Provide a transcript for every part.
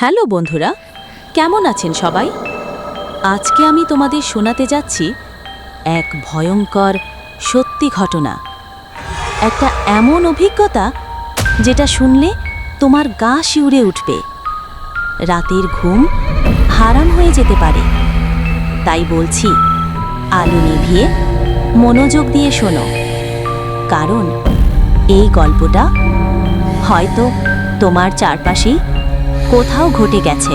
Hello বন্ধুরা, কেমন আছেন সবাই? আজকে আমি তোমাদের শোনাতে যাচ্ছি এক ভয়ঙ্কর সত্যি ঘটনা। একটা এমন অভিজ্ঞতা যেটা শুনলে তোমার গা শিউরে উঠবে। রাতের ঘুম হারাম হয়ে যেতে পারে। তাই বলছি, আলো নিভিয়ে মনোযোগ দিয়ে শোনো। কারণ এই গল্পটা হয়তো তোমার চারপাশেই কোথাও ঘটে গেছে।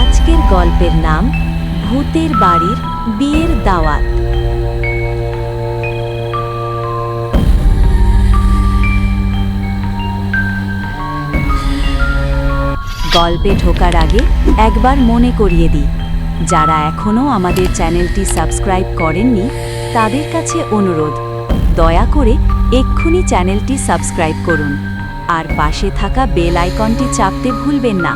আজকের গল্পের নাম ভূতের বাড়ির বিয়ের দাওয়াত। গল্পে ঢোকার আগে একবার মনে করিয়ে দিই, যারা এখনও আমাদের চ্যানেলটি সাবস্ক্রাইব করেননি, তাদের কাছে অনুরোধ, দয়া করে এক্ষুনি চ্যানেলটি সাবস্ক্রাইব করুন। আর পাশে থাকা বেল আইকনটি চাপতে ভুলবেন না,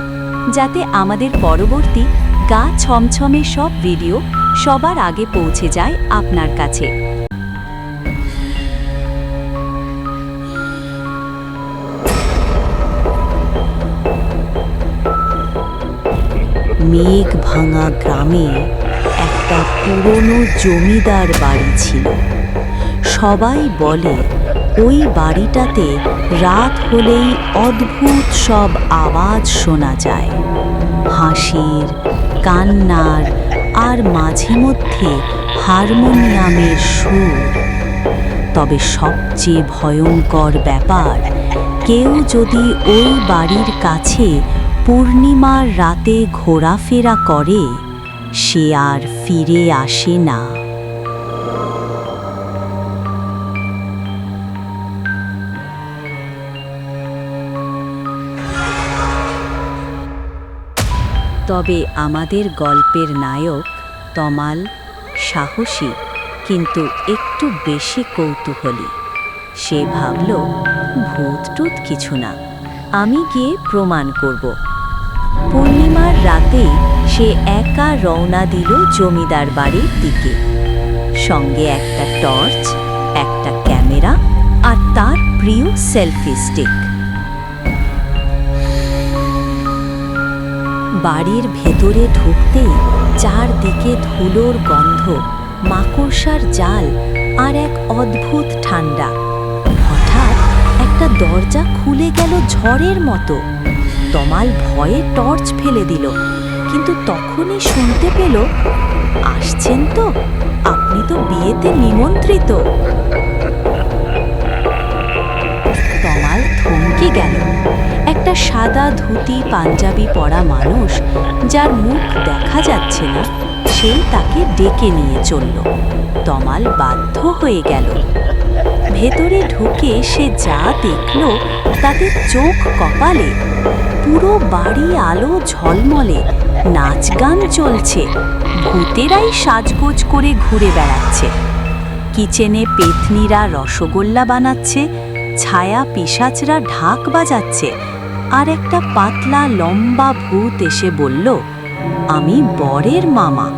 যাতে আমাদের পরবর্তী গা ছমছমে সব ভিডিও সবার আগে পৌঁছে যায় আপনার কাছে। মেঘ ভাঙা গ্রামে একটা পুরনো জমিদার বাড়ি ছিল। সবাই বলে ওই বাড়িটাতে রাত হলেই অদ্ভুত সব আওয়াজ শোনা যায়। হাসির, কান্নার আর মাঝে মধ্যে হারমোনিয়ামের সুর। তবে সবচেয়ে ভয়ঙ্কর ব্যাপার, কেউ যদি ওই বাড়ির কাছে পূর্ণিমার রাতে ঘোরাফেরা করে, সে আর ফিরে আসে না। তবে আমাদের গল্পের নায়ক তমাল সাহসী, কিন্তু একটু বেশি কৌতূহলী। সে ভাবল, ভূত টুত কিছু না, আমি গিয়ে প্রমাণ করব। পূর্ণিমার রাতে সে একা রওনা দিল জমিদার বাড়ির দিকে। সঙ্গে একটা টর্চ, একটা ক্যামেরা আর তার প্রিয় সেলফি স্টিক। বাড়ির ভেতরে ঢুকতেই চারদিকে ধুলোর গন্ধ, মাকড়সার জাল আর এক অদ্ভুত ঠান্ডা। হঠাৎ একটা দরজা খুলে গেল ঝড়ের মতো। তমাল ভয়ে টর্চ ফেলে দিল, কিন্তু তখনই শুনতে পেল, আসছেন তো, আপনি তো বিয়েতে নিমন্ত্রিত। তমাল থমকে গেল। সাদা ধুতি, পাঞ্জাবি পরা মানুষ যার মুখ দেখা যাচ্ছে না সেই তাকে ডেকে নিয়ে চলল। তমাল বাধ্য হয়ে গেল। ভেতরে ঢুকে সে যা দেখল তাতে চোখ কপালে, পুরো বাড়ি আলো ঝলমলে নাচ গান চলছে, ভূতেরাই সাজগোজ করে ঘুরে বেড়াচ্ছে। কিচেনে পেতনিরা রসগোল্লা বানাচ্ছে, ছায়া পিসাচরা ঢাক বাজাচ্ছে আর একটা পাতলা লম্বা ভূত এসে বলল, আমি বরের মামা।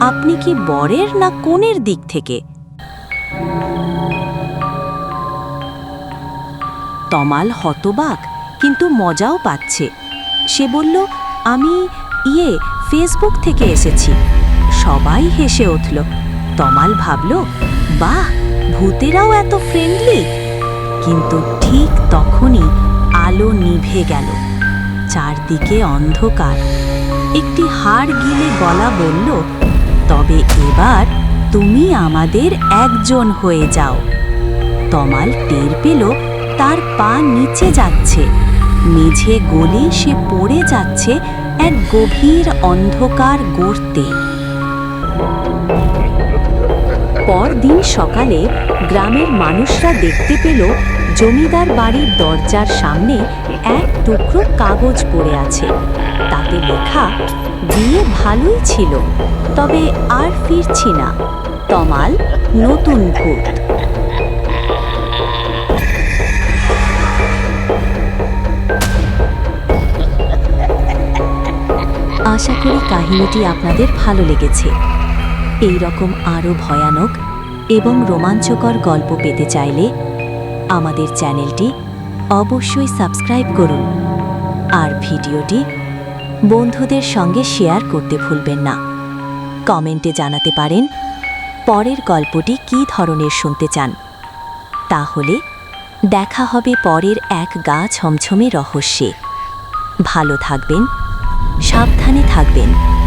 আপনি কি বরের না কোণের দিক থেকে? তমাল হতবাক, কিন্তু মজাও পাচ্ছে। সে বলল, আমি ইয়ে ফেসবুক থেকে এসেছি। সবাই হেসে উঠল। তমাল ভাবল, বাহ, ভূতেরাও এত ফ্রেন্ডলি কিন্তু ঠিক তখনই আলো নিভে গেল। চারদিকে অন্ধকার। একটি হাড় গিলে গলা বলল, তবে এবার তুমি আমাদের একজন হয়ে যাও। তমাল টের পেল, তার পা নিচে যাচ্ছে। মেঝে গলে সে পড়ে যাচ্ছে এক গভীর অন্ধকার গর্তে। পরদিন সকালে গ্রামের মানুষরা দেখতে পেল জমিদার বাড়ির দরজার সামনে এক টুকরো কাগজ পড়ে আছে। তাতে লেখা, বিয়ে ভালোই ছিল, তবে আর ফিরছি না। তমাল, নতুন ভূত। আশা করি কাহিনীটি আপনাদের ভালো লেগেছে। এই রকম আরও ভয়ানক এবং রোমাঞ্চকর গল্প পেতে চাইলে আমাদের চ্যানেলটি অবশ্যই সাবস্ক্রাইব করুন। আর ভিডিওটি বন্ধুদের সঙ্গে শেয়ার করতে ভুলবেন না। কমেন্টে জানাতে পারেন পরের গল্পটি কী ধরনের শুনতে চান। তাহলে দেখা হবে পরের এক গা ছমছমে রহস্যে। ভালো থাকবেন, সাবধানে থাকবেন।